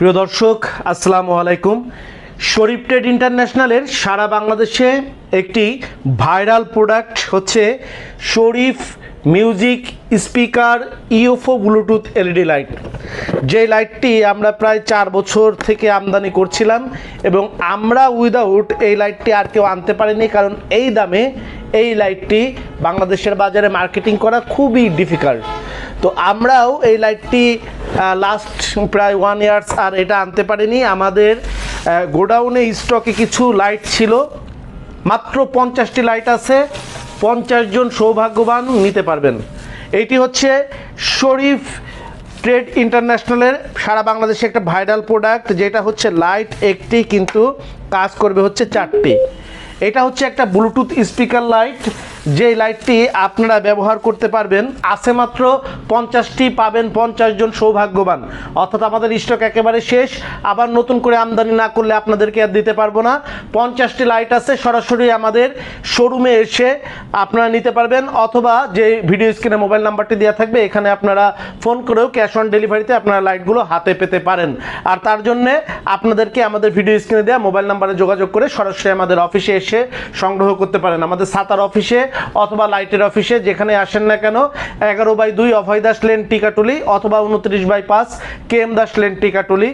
প্রিয় দর্শক, আসসালামু আলাইকুম। শরীফ ট্রেড ইন্টারন্যাশনালের সারা বাংলাদেশে একটি ভাইরাল প্রোডাক্ট হচ্ছে Sharif music speaker UFO bluetooth LED light. যে লাইটটি আমরা প্রায় চার বছর থেকে আমদানি করছিলাম এবং আমরা উইদাউট এই লাইটটি আর কেউ আনতে পারিনি কারণ এই দামে এই লাইটটি বাংলাদেশের বাজারে মার্কেটিং করা খুবই ডিফিকাল্ট। তো আমরাও এই লাইটটি লাস্ট প্রায় ওয়ান ইয়ার্স আর এটা আনতে পারিনি। আমাদের গোডাউনে স্টকে কিছু লাইট ছিল। মাত্র পঞ্চাশটি লাইট আছে। পঞ্চাশ জন সৌভাগ্যবান নিতে পারবেন। এইটি হচ্ছে শরীফ ট্রেড ইন্টারন্যাশনালের সারা বাংলাদেশে একটা ভাইরাল প্রোডাক্ট যেটা হচ্ছে লাইট একটি, কিন্তু কাজ করবে হচ্ছে চারটি। এটা হচ্ছে একটা ব্লুটুথ স্পিকার লাইট যে লাইটটি আপনারা ব্যবহার করতে পারবেন, আছে মাত্র পঞ্চাশটি পাবেন পঞ্চাশ জন সৌভাগ্যবান। অর্থাৎ আমাদের স্টক একেবারে শেষ। আবার নতুন করে আমদানি না করলে আপনাদেরকে আর দিতে পারব না। পঞ্চাশটি লাইট আছে, সরাসরি আমাদের শোরুমে এসে আপনারা নিতে পারবেন, অথবা যে ভিডিও স্ক্রিনে মোবাইল নাম্বারটি দেওয়া থাকবে, এখানে আপনারা ফোন করেও ক্যাশ অন ডেলিভারিতে আপনারা লাইটগুলো হাতে পেতে পারেন। আর তার জন্যে আপনাদেরকে আমাদের ভিডিও স্ক্রিনে দেওয়া মোবাইল নাম্বারে যোগাযোগ করে সরাসরি আমাদের অফিসে এসে সংগ্রহ করতে পারেন। আমাদের সাতার অফিসে অথবা লাইটের অফিসে, যেখানে আসেন না কেন, এগারো বাই দুই অভয় দাস লেন টিকাটুলি, অথবা উনত্রিশ বাই পাঁচ K M Das lane Tikatuli.